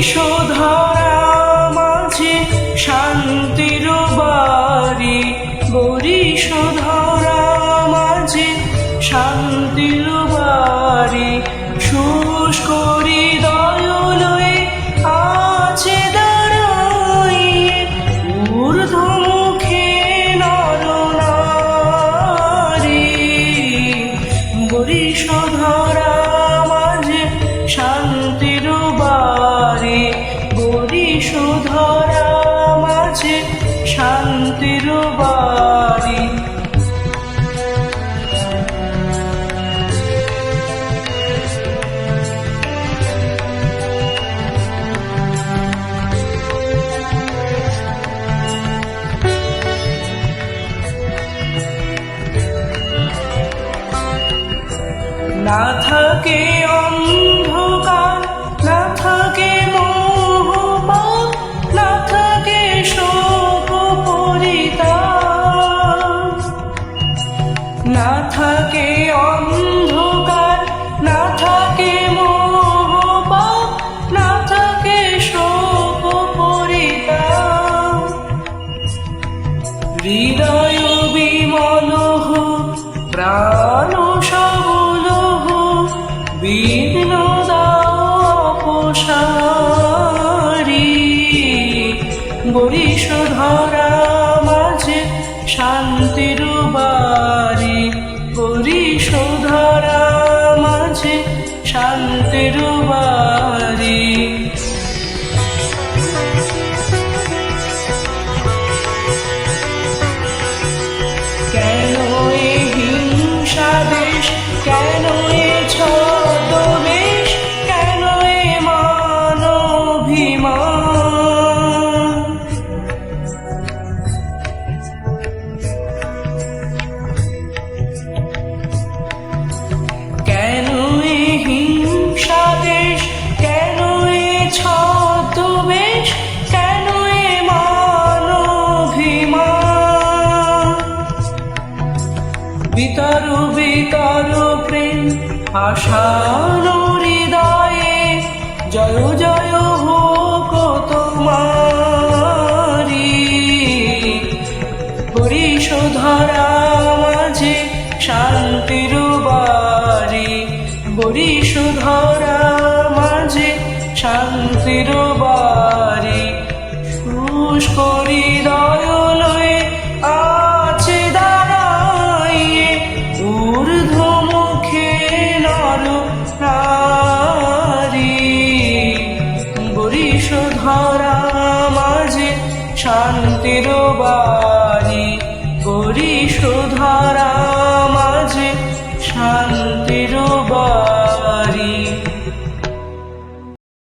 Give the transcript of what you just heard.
বিষধরা মাঝে শান্তির বাড়ি। বরিষধরা মাঝে শান্তির বাড়ি। শুষ্ক ঊর্ধ্বমুখে বরিশোধরা মাঝে শান্তির বাড়ি না থাকে অন্ধকার প্রাণ সবল বিঘ্ন দাপসারি ধরা মাঝে শান্তির বাড়ি ধরা মাঝে শান্তির বিতর বিতর প্রেম, আশার হৃদয়ে। জয় জয় হোক তোমারি বরিশোধরা মাঝে শান্তির বাড়ি বরিশোধরা মাঝে শান্তির বাড়ি শুষ্ক ধরা মাঝে শান্তির বরিশ